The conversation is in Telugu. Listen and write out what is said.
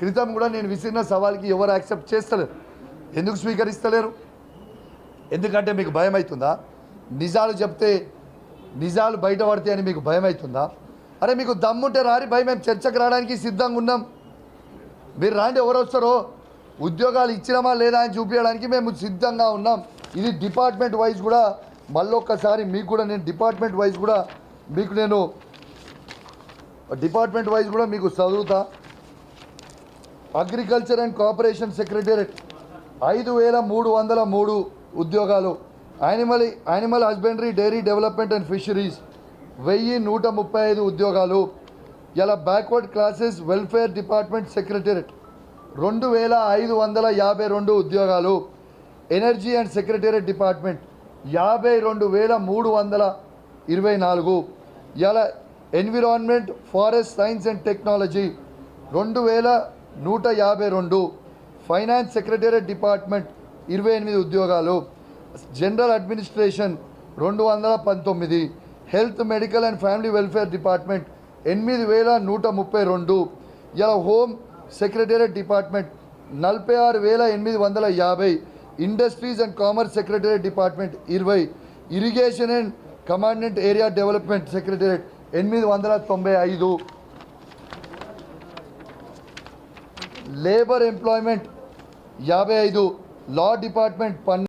క్రితం కూడా నేను విసిరిన సవాల్కి ఎవరు యాక్సెప్ట్ చేస్తలేరు. ఎందుకు స్వీకరిస్తలేరు? ఎందుకంటే మీకు భయం అవుతుందా నిజాలు చెప్తే నిజాలు బయటపడితే అని మీకు భయం అవుతుందా అరే మీకు దమ్ముంటే రారి భయం మేము చర్చకు రావడానికి సిద్ధంగా ఉన్నాం. మీరు రాండి ఎవరు వస్తారో? ఉద్యోగాలు ఇచ్చినామా లేదా అని చూపించడానికి మేము సిద్ధంగా ఉన్నాం. ఇది డిపార్ట్మెంట్ వైజ్ కూడా మళ్ళొక్కసారి మీకు కూడా నేను డిపార్ట్మెంట్ వైజ్ కూడా మీకు నేను డిపార్ట్మెంట్ వైజ్ కూడా మీకు చదువుతా. అగ్రికల్చర్ అండ్ కోఆపరేషన్ సెక్రటేరియట్ ఐదు వేల మూడు వందల మూడు ఉద్యోగాలు. Animal animal husbandry dairy development and fisheries వెయ్యి నూట ముప్పై ఐదు ఉద్యోగాలు. ఇలా backward classes welfare department secretariat రెండు వేల ఐదు వందల యాభై రెండు ఉద్యోగాలు. ఎనర్జీ అండ్ సెక్రటేరియట్ డిపార్ట్మెంట్ యాభై రెండు వేల మూడు వందల ఇరవై నాలుగు. ఇలా environment forest science and technology రెండు వేల నూట యాభై రెండు ఫైనాన్స్ సెక్రటేరియట్ డిపార్ట్మెంట్ ఇరవై ఎనిమిది ఉద్యోగాలు జనరల్ అడ్మినిస్ట్రేషన్ రెండు వందల పంతొమ్మిది health medical and family welfare department ఎనిమిది వేల నూట ముప్పై రెండు ఇలా హోమ్ సెక్రటేరియట్ డిపార్ట్మెంట్ నలభై ఆరు వేల ఎనిమిది వందల యాభై industries and commerce secretariat department ఇరవై irrigation and commandant area development secretariat ఎనిమిది వందల తొంభై ఐదు లేబర్ ఎంప్లాయ్మెంట్ యాభై ఐదు లా డిపార్ట్మెంట్ పన్ను